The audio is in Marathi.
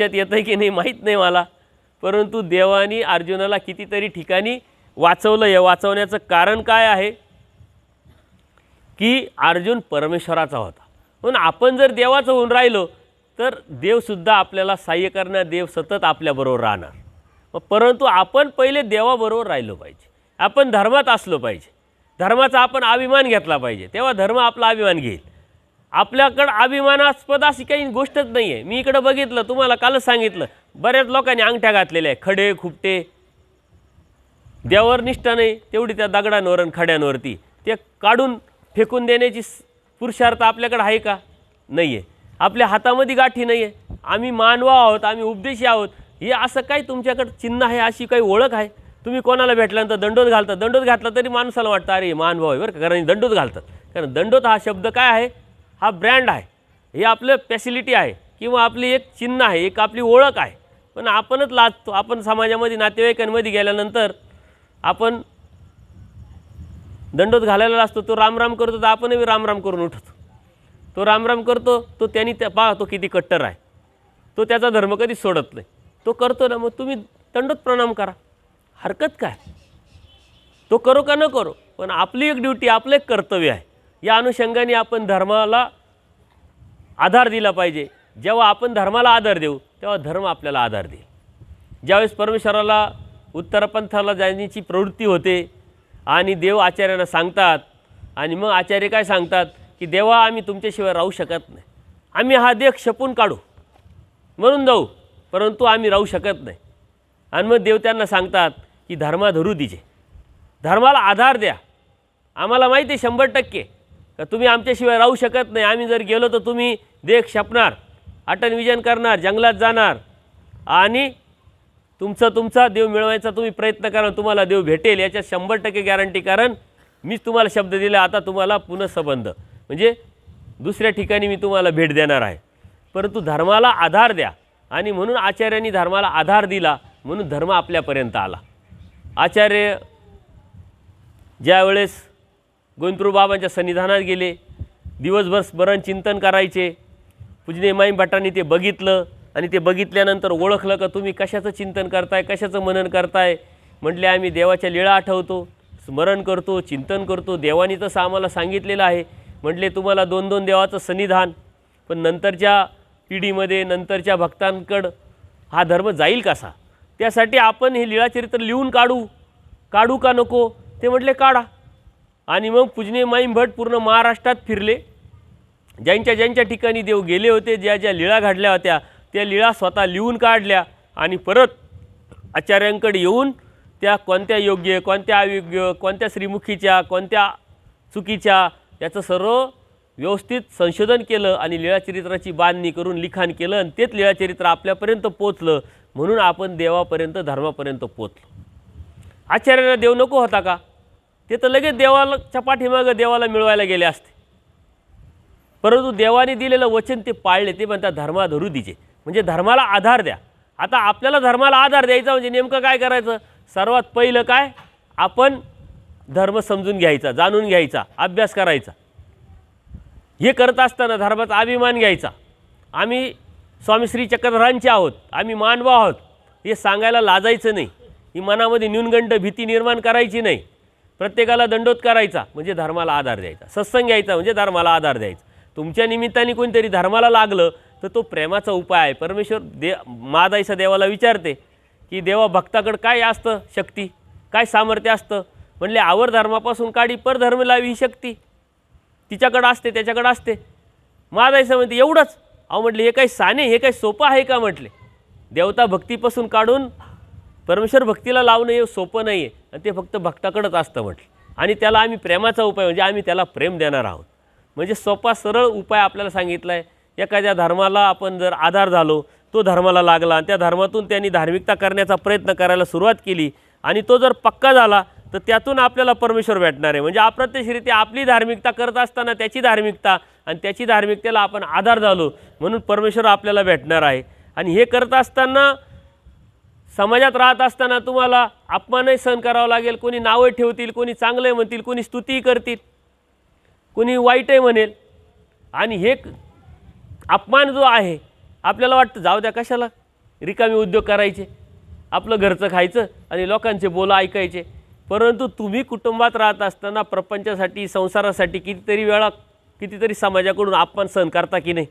लक्षात येतं की नाही माहीत नाही मला. परंतु देवानी अर्जुनाला कितीतरी ठिकाणी वाचवलं. आहे वाचवण्याचं कारण काय आहे? की अर्जुन परमेश्वराचा होता. म्हणून आपण जर देवाचं होऊन राहिलो तर देवसुद्धा आपल्याला सहाय्य करणार. देव सतत आपल्याबरोबर राहणार. परंतु आपण पहिले देवाबरोबर राहिलो पाहिजे. आपण धर्मात असलो पाहिजे. धर्माचा आपण अभिमान घेतला पाहिजे. तेव्हा धर्म आपला अभिमान घेईल. आपल्याकडं अभिमानास्पद अशी काही गोष्टच नाही आहे मी इकडं बघितलं तुम्हाला कालच सांगितलं बऱ्याच लोकांनी अंगठ्या घातलेल्या आहे खडे खुपटे. देवावर निष्ठा नाही तेवढी त्या दगडांवर आणि खड्यांवरती. ते काढून फेकून देण्याची पुरुषार्थ आपल्याकडे आहे का? नाही आहे आपल्या हातामध्ये गाठी नाही आहे आम्ही मानवा आहोत आम्ही उपदेशी आहोत. हे असं काही तुमच्याकडं चिन्ह आहे अशी काही ओळख आहे? तुम्ही कोणाला भेटल्यानंतर दंडोत घालतात दंडोत घातला तरी माणसाला वाटतं अरे मानभाव आहे बरं का कारण दंडोत घालतात. कारण दंडोत हा शब्द काय आहे? हा ब्रँड आहे. हे आपलं फॅसिलिटी आहे. किंवा आपली एक चिन्ह आहे एक आपली ओळख आहे. पण आपणच लाजतो. आपण समाजामध्ये नातेवाईकांमध्ये गेल्यानंतर आपण दंडोत घालायला असतो तो रामराम करतो तर आपणही रामराम करून उठतो. तो रामराम करतो तो त्यांनी त्या पहा तो किती कट्टर आहे. तो त्याचा धर्म कधी सोडत नाही. तो करतो ना मग तुम्ही दंडोत प्रणाम करा. हरकत काय? तो करो का न करो? पण आपली एक ड्युटी आपलं एक कर्तव्य आहे. या अनुषंगाने आपण धर्माला आधार दिला पाहिजे. जेव्हा आपण धर्माला आधार देऊ तेव्हा धर्म आपल्याला आधार देईल. ज्यावेळेस परमेश्वराला उत्तरपंथाला जाण्याची प्रवृत्ती होते आणि देव आचार्यांना सांगतात आणि मग आचार्य काय सांगतात की देवा आम्ही तुमच्याशिवाय राहू शकत नाही. आम्ही हा देह शपून काढू. म्हणून जाऊ परंतु आम्ही राहू शकत नाही. आणि मग देव त्यांना सांगतात की धर्मा धरू दिजे. धर्माला आधार द्या. आम्हाला माहिती आहे शंभर टक्के. का तुम्ही आमच्याशिवाय राहू शकत नाही. आम्ही जर गेलो तर तुम्ही देख छापणार अटन विजन करणार जंगलात जाणार. आणि तुमचा तुमचा देव मिळवायचा तुम्ही प्रयत्न करा तुम्हाला देव भेटेल. याच्यात शंभर टक्के गॅरंटी कारण मीच तुम्हाला शब्द दिला आता तुम्हाला पुन्हा संबंध. म्हणजे दुसऱ्या ठिकाणी मी तुम्हाला भेट देणार आहे. परंतु धर्माला आधार द्या. आणि म्हणून आचार्यांनी धर्माला आधार दिला म्हणून धर्म आपल्यापर्यंत आला. आचार्य ज्यावेळेस गोविंदप्रभू बाबांच्या सन्निधानात गेले. दिवसभर स्मरण चिंतन करायचे. पूजने माईम भटांनी ते बघितलं आणि ते बघितल्यानंतर ओळखलं का तुम्ही कशाचं चिंतन करताय कशाचं मनन करताय? म्हटले आम्ही देवाच्या लीळा आठवतो स्मरण करतो चिंतन करतो. देवानी तसं आम्हाला सांगितलेलं आहे. म्हटले तुम्हाला दोन दोन देवाचं सन्निधान पण नंतरच्या पिढीमध्ये नंतरच्या भक्तांकडं हा धर्म जाईल कसा? त्यासाठी आपण हे लीळाचरित्र लिहून काढू. काढू का नको? ते म्हटले काढा. आणि मग पूजनीय माईम भट पूर्ण महाराष्ट्रात फिरले. ज्यांच्या ज्यांच्या ठिकाणी देव गेले होते ज्या ज्या लीळा घडल्या होत्या त्या लीळा स्वतः लिहून काढल्या आणि परत आचार्यांकडे येऊन त्या कोणत्या योग्य कोणत्या अयोग्य कोणत्या श्रीमुखीच्या कोणत्या चुकीच्या याचं सर्व व्यवस्थित संशोधन केलं आणि लीळाचरित्राची बांधणी करून लिखाण केलं आणि तेच लीळाचरित्र आपल्यापर्यंत पोचलं. म्हणून आपण देवापर्यंत धर्मापर्यंत पोचलो. आचार्यांना देव नको होता का? ते तर लगेच देवाला पाठीमागं देवाला मिळवायला गेले असते. परंतु देवाने दिलेलं वचन ते पाळले ते म्हणतात धर्मा धरू दिजे. म्हणजे धर्माला आधार द्या. आता आपल्याला धर्माला आधार द्यायचा म्हणजे नेमकं काय करायचं? सर्वात पहिलं काय? आपण धर्म समजून घ्यायचा जाणून घ्यायचा अभ्यास करायचा. हे करत असताना धर्माचा अभिमान घ्यायचा. आम्ही स्वामी श्री चक्रधरांचे आहोत आम्ही मानव आहोत. हे सांगायला लाजायचं नाही. ही मनामध्ये न्यूनगंड भीती निर्माण करायची नाही. प्रत्येकाला दंडोत करायचा म्हणजे धर्माला आधार द्यायचा. सत्संग घ्यायचा म्हणजे धर्माला आधार द्यायचा. तुमच्या निमित्ताने कोणीतरी धर्माला लागलं तर तो प्रेमाचा उपाय आहे. परमेश्वर दे मादाईसा देवाला विचारते की देवा भक्ताकडं काय असतं शक्ती? काय सामर्थ्य असतं? म्हणले आवर धर्मापासून काढी परधर्म लावी ही शक्ती. तिच्याकडं असते त्याच्याकडं असते. महादाईसा म्हणते एवढंच. अहो म्हटले हे काही साने हे काही सोपं आहे का? म्हटले. देवता भक्तीपासून काढून परमेश्वर भक्तीला लावणं हे सोपं नाही आहे आणि ते फक्त भक्ताकडंच असतं म्हटलं. आणि त्याला आम्ही प्रेमाचा उपाय म्हणजे आम्ही त्याला प्रेम देणार आहोत. म्हणजे सोपा सरळ उपाय आपल्याला सांगितला आहे एखाद्या धर्माला आपण जर आधार झालो तो धर्माला लागला आणि त्या धर्मातून त्यांनी धार्मिकता करण्याचा प्रयत्न करायला सुरुवात केली आणि तो जर पक्का झाला तर त्यातून आपल्याला परमेश्वर भेटणार आहे. म्हणजे अप्रत्यक्षरित्या आपली धार्मिकता करत असताना त्याची धार्मिकता आणि त्याची धार्मिकतेला आपण आधार झालो म्हणून परमेश्वर आपल्याला भेटणार आहे. आणि हे करत असताना समाजात राहत असताना तुम्हाला अपमानही सहन करावा लागेल. कोणी नावं ठेवतील कोणी चांगलं म्हणतील कोणी स्तुतीही करतील कोणी वाईटही म्हणेल. आणि हे अपमान जो आहे आपल्याला वाटतं जाऊ द्या कशाला रिकामी उद्योग करायचे आपलं घरचं खायचं आणि लोकांचे बोलं ऐकायचे. परंतु तुम्ही कुटुंबात राहत असताना प्रपंचासाठी संसारासाठी कितीतरी वेळा कितीतरी समाजाकडून अपमान सहन करता की नाही?